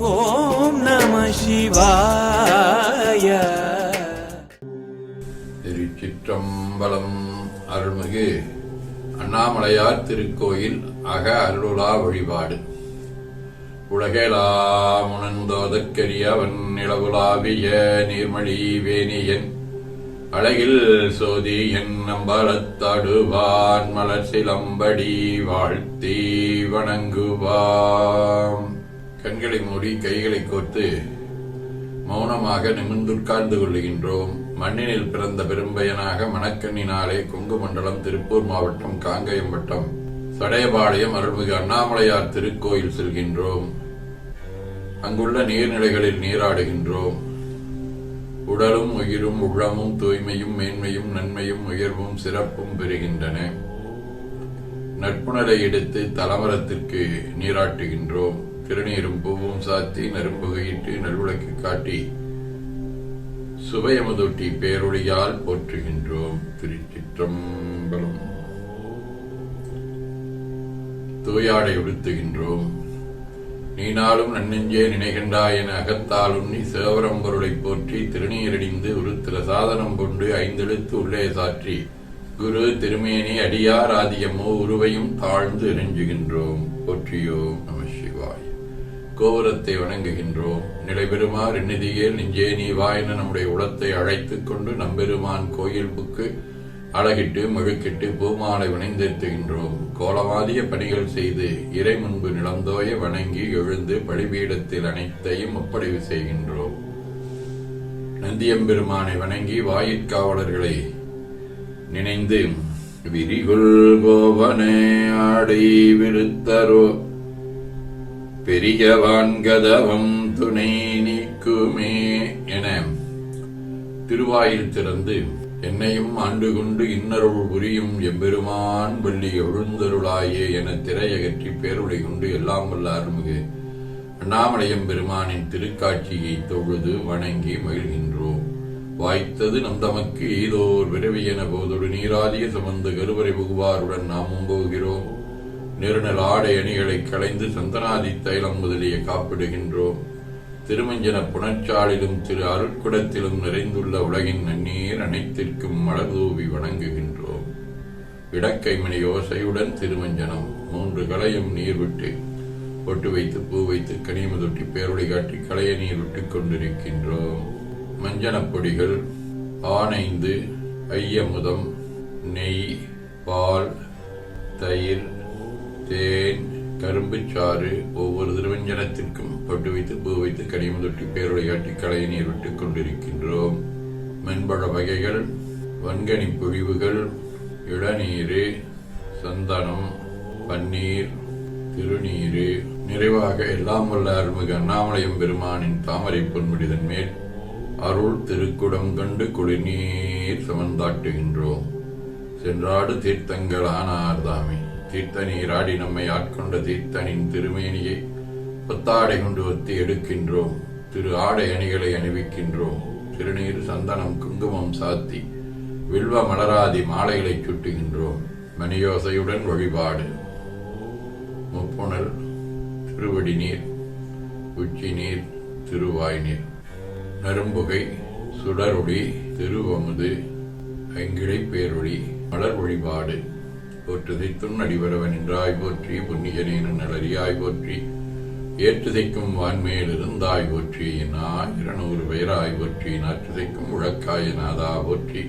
ஓம் நம சிவாய. திருச்சிற்றம்பலம் அருள்மிகு அண்ணாமலையார் திருக்கோயில் அக அருளுலா வழிபாடு. முனந்தோதக்கரியவன் நிலவுலாவிய நீர்மழி வேணியன் அழகில் சோதி என் நம்பலத்தாடுவான் மலர் சிலம்படி வாழ்த்தி வணங்குவாம். கண்களை மூடி கைகளை கோர்த்து மௌனமாக நிமிர்ந்துட்கார்ந்து கொள்ளுகின்றோம். மண்ணினில் பிறந்த பெரும்பயனாக மணக்கண்ணினாலே கொங்கு மண்டலம் திருப்பூர் மாவட்டம் காங்கயம் வட்டம் சடையபாளையம் அருள்மிகு அண்ணாமலையார் திருக்கோயில் செல்கின்றோம். அங்குள்ள நீர்நிலைகளில் நீராடுகின்றோம். உடலும் உயிரும் உள்ளமும் தூய்மையும் மேன்மையும் நன்மையும் உயர்வும் சிறப்பும் பெறுகின்றன. நட்புணரை எடுத்து தலமரத்திற்கு நீராட்டுகின்றோம். திருநீரும் பூவும் சாத்தி நரும்புகையிட்டு நல்விளக்கு காட்டி சுவையமுதொட்டி பேரொழியால் போற்றுகின்றோம். திருச்சிற்றம்பலம். தூயாடை உடுத்துகின்றோம் நீனாலும் நன்னெஞ்சே நினைகின்றாய் என அகத்தாலும் நீ சேவரம்பொருளை போற்றி திருநீரடிந்து உருத்திர சாதனம் கொண்டு ஐந்தெழுத்து உள்ளே சாற்றி குரு திருமேனி அடியார் ஆதியமோ உருவையும் தாழ்ந்து இறைஞ்சுகின்றோம் போற்றியோ கோபுரத்தை வணங்குகின்றோம் நிலைபெறுமாறு எண்ணிதியேல் நெஞ்சே நீ வா என நம்முடைய உளத்தை அழைத்துக் கொண்டு நம்பெருமான் கோயில் புக்கு அழகிட்டு மழுக்கிட்டு பூமாலை வினைந்திருத்துகின்றோம் கோலமாதிய பணிகள் செய்து இறை முன்பு நிலந்தோய வணங்கி எழுந்து பலிபீடத்தில் அனைத்தையும் ஒப்படைவு செய்கின்றோம் நந்தியம்பெருமானை வணங்கி வாயிற்காவலர்களை நினைந்து விரிகுல் கோவனே ஆடை விருத்தரோ? பெரியவான்கதவம் துணை நீக்குமே என திருவாயில் திறந்து என்னையும் ஆண்டு கொண்டு இன்னருள் புரியும் எம்பெருமான் வள்ளி எழுந்தருளாயே என திரையகற்றி பேருளை கொண்டு எல்லாம் வல்ல அருமுகு அண்ணாமலையம் பெருமானின் திருக்காட்சியை தொழுது வணங்கி மகிழ்கின்றோம். வாய்த்தது நம் தமக்கு ஏதோர் விரவி என போதொடு நீராதிய சுமந்து கருவறை புகுவாருடன் நாமும் போகிறோம். நிறுநல் ஆடை அணிகளை களைந்து சந்தனாதி தைலம் முதலிய காப்பிடுகின்றோம். திருமஞ்சன புணச்சாலிலும் திரு அருட்குடத்திலும் நிறைந்துள்ள உலகின் நன்னீர் அனைத்திற்கும் மலர்தூவி வணங்குகின்றோம். இடக்கைமணி யோசையுடன் திருமஞ்சனம் மூன்று களையும் நீர் விட்டு பொட்டு வைத்து பூ வைத்து கனிமதொட்டி பேருளை காட்டி களைய நீர் விட்டுக் கொண்டிருக்கின்றோம். மஞ்சனப் பொடிகள் ஆனைந்து ஐயமுதம் நெய் பால் தயிர் தேன் கரும்புச்சாறு ஒவ்வொரு திருவஞ்சனத்திற்கும் பொட்டு வைத்து பூ வைத்து கனிம தொட்டி பேருளை நீர் விட்டுக் கொண்டிருக்கின்றோம். மென்பழ வகைகள் வன்கனி பொழிவுகள் இளநீரு சந்தனம் பன்னீர் திருநீரு. நிறைவாக எல்லாம் வல்ல அருள்மிகு அண்ணாமலையும் பெருமானின் தாமரை பொன்முடிதன் மேல் அருள் திருக்குடம் கண்டு குடிநீர் சமந்தாட்டுகின்றோம். சென்றாடு தீர்த்தங்களானார் தாமே தீர்த்த நீராடி நம்மை ஆட்கொண்ட தீர்த்தனின் திருமேனியை புத்தாடை கொண்டு ஒத்தி எடுக்கின்றோம். திரு ஆடை அணிகளை அணிவிக்கின்றோம். திருநீர் சந்தனம் குங்குமம் சாத்தி வில்வ மலராதி மாலைகளை சுட்டுகின்றோம். மணியோசையுடன் வழிபாடு. முப்புணல் திருவடி நீர் உச்சி நீர் திருவாய் நீர். நரும்புகை சுடரொளி திருவமுது ஐங்கிழை பேரொளி மலர் வழிபாடு. போற்றுதைத்தும் அடிவரவன் என்றாய் போற்றி புண்ணியனேன நலரியாய் போற்றி. ஏற்றுதைக்கும் வான்மையில் இருந்தாய் போற்றி நான் இருநூறு பேராய் போற்றி. நாற்றுதைக்கும் உழக்காய நாதா போற்றி.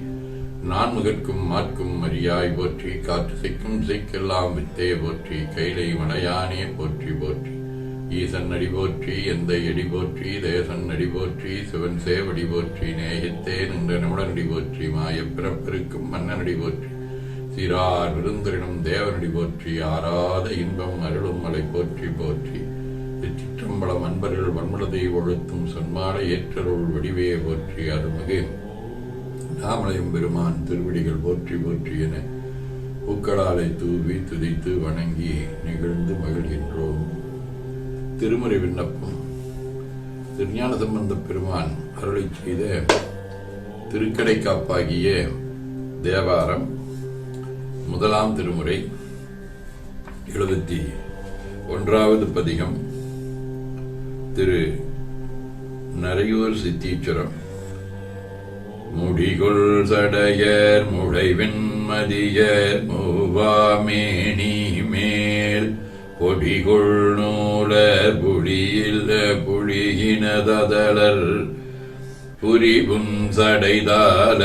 நான்முகற்கும் மாற்கும் மரியாய் போற்றி. காற்றுசைக்கும் செய்க்கெல்லாம் வித்தே போற்றி. கைலை மலையானே போற்றி போற்றி. ஈசன் அடி போற்றி எந்த எடி போற்றி. தேசன் அடி போற்றி சிவன் சேவடி போற்றி. நேயத்தே நின்ற நிமிடனடி போற்றி. மாயப்பிறப்பிருக்கும் மன்னனடி போற்றி. சீரார் விருந்தரினும் தேவனடி போற்றி ஆராத இன்பம் அருளும் மலை போற்றி போற்றி. திருச்சிற்றம்பலம் அன்பர்கள் வன்மலதை ஒழுத்தும் சன்மான ஏற்றருள் வடிவே போற்றி அருள்மிகு. நாமலையும் பெருமான் திருவடிகள் போற்றி போற்றி என பூக்களாலை தூவி துதித்து வணங்கி நிகழ்ந்து மகிழ்கின்றோம். திருமறை விண்ணப்பம். திருஞான சம்பந்த பெருமான் அருளை செய்த திருக்கடை காப்பாகிய தேவாரம் முதலாம் திருமுறை எழுபத்தி ஒன்றாவது பதிகம். திரு. நரையூர் சித்தீச்சரம். முடிகுள் சடையர் முளைவெண் மதியர் மூவாமேனி மேல். பொடிகொள் நூலர் புலியில் புலியினதலர் புரிவும் சடைதால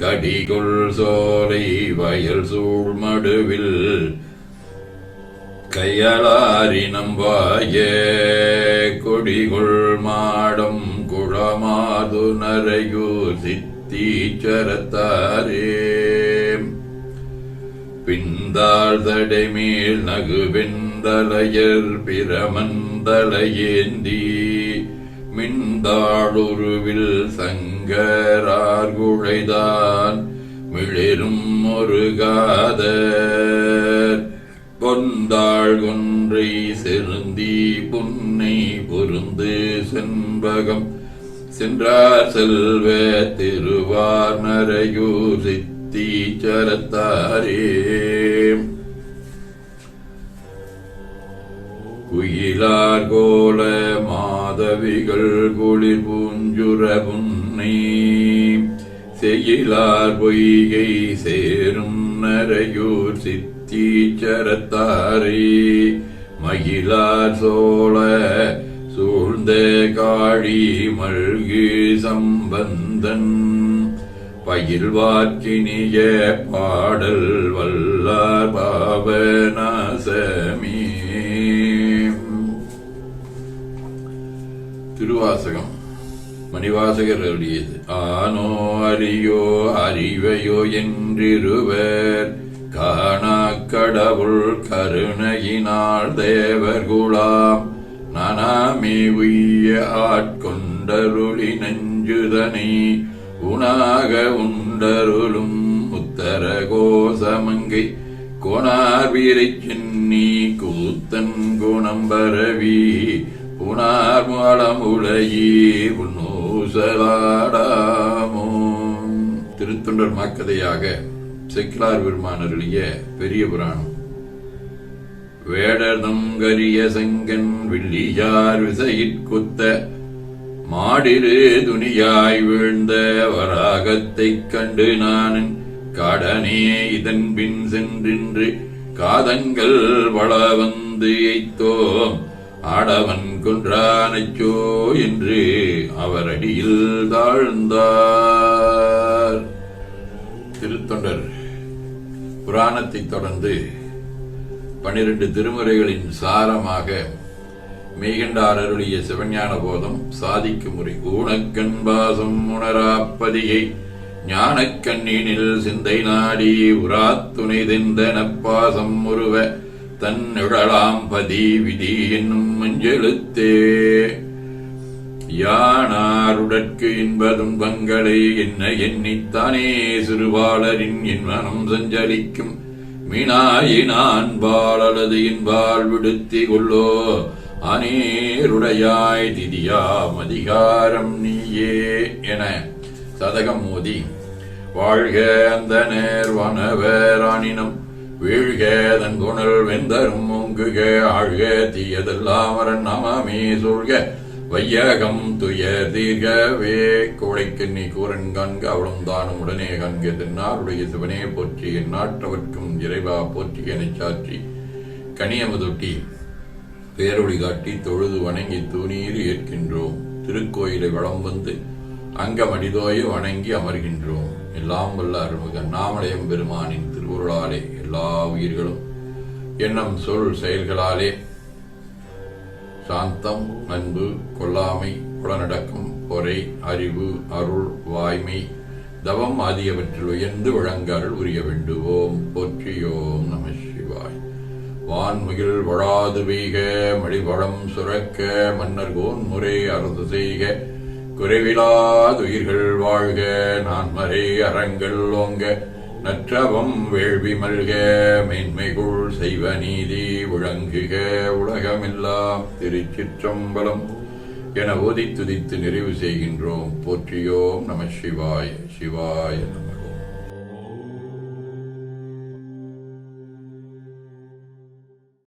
கடிகுள் சோலை வயல் சூழ்மடுவில் கையலாரினம் வாய கொடிகுள் மாடம் குழமாது நரையூர் சித்தீச்சரத்தாரே. பிந்தாள் தடைமேல் நகுவெந்தலையர் பிரமந்தலையேந்தி மின்தாளுருவில் சங்க சங்கரார் குழைதான் மிளிரும் ஒரு காதர். கொந்தாள் கொன்றை செருந்தி புன்னை பொருந்து செண்பகம். சென்றார் செல்வ திருவார் நரையூர் சரத்தாரே. குயிலார் கோல மாதவிகள் குளிர் பூஞ்சுர புன்னை. செய்யிலார் பொய்கை சேரும் நரையூர் சித்தீச்சரத்தாரே. மகிழார் சோழ சூழ்ந்த காழி மல்கு சம்பந்தன். பயில்வார்க்கினிய பாடல் வல்லார் பாவநாசமே திருவாசகம். மணிவாசகர் எழுதியது ஆனோ அரியோ அறிவையோ என்றிருவர். காணா கடவுள் கருணையினால் தேவர் குலாம் நானாமே உய்ய ஆட்கொண்டருளி நெஞ்சுதனை. உணாக உண்டருளும் உத்தர கோசமங்கை கோணார் வீரை சென்னி கூத்தன் குணம் பரவி. புனார் மாடம் உலகீர் உன்னூசலாடாமோ. திருத்தொண்டர் மாக்கதையாக செக்கிலார் பெருமானருளிய பெரிய புராணம். வேடர்தம் கரிய செங்கன் வில்லியார் விசையிற்குத்த மாடிரு துணியாய் வீழ்ந்த வராகத்தைக் கண்டு நானும் கடனே இதன் பின் சென்றின்று காதங்கள் வள வந்து எய்த்தோம். ஆடவன் கொன்றானச்சோ என்று அவர் அடியில் தாழ்ந்தார். திருத்தொண்டர் புராணத்தைத் தொடர்ந்து பனிரெண்டு திருமுறைகளின் சாரமாக மெய்கண்டார் அருளிய சிவஞான போதம் சாதிக்கும் முறை. ஊனக்கண்பாசம் உணராப்பதியை ஞானக்கண்ணினில் சிந்தை நாடி உராத்துணை தெந்தனப்பாசம் உருவ தன்னிழலாம் பதி விதி என்னும் மஞ்செழுத்தே யானாருடற்கு இன்ப துன்பங்களை என்ன எண்ணித்தானே? சிறுபாலரின் என் மனம் சஞ்சலிக்கும் மீனாயினான் பாலது என்பால் விடுத்தி கொள்ளோ. அநேருடையாய் திதியாம் அதிகாரம் நீயே என சதகம் மோதி. வாழ்க அந்த நேர்வனவரானினம் வீழ்க தன் குணல் வெந்தரும் முங்குக ஆழ்க தீயதெல்லாமரன் நமமே நாமமே சூழ்க. வையகம் துய தீர்கவே குழைக்கு நீ கூறன் காண்க அவளும் தானும் உடனே காண்க தென்னாருடைய சிவனே போற்றி நாட்டவர்க்கும் இறைவா போற்றி எனச் சாற்றி. கனியமதொட்டி பேரொழி காட்டி தொழுது வணங்கி தூணீர் ஏற்கின்றோம். திருக்கோயிலை வளம் வந்து அங்கமடிதோய வணங்கி அமர்கின்றோம். எல்லாம் வல்ல அருள்மிக நாமலயம் பெருமானின் திருவுருளாலே எல்லா உயிர்களும். எண்ணம் சொல் செயல்களாலே சாந்தம் அன்பு கொல்லாமை புலனடக்கம் பொறை அறிவு அருள் வாய்மை தவம் ஆகியவற்றில் உயர்ந்து விளங்கால் உரிய வேண்டுவோம். போற்றியோம் நம சிவாய். வான்முகில் வழாது வீக மடிவளம் சுரக்க மன்னர் கோன்முறை அறுது செய்க. குறைவிலாதுயிர்கள் வாழ்க நான்மறை அறங்கள் ஓங்க நற்றவம் வேள்வி மல்க மேன்மைகுள் செய்வ நீதி விளங்குக உலகமெல்லாம் திருச்சிற்றம்பலம் என ஓதி துதித்து நிறைவு செய்கின்றோம். போற்றியோம் நம சிவாய சிவாய நம.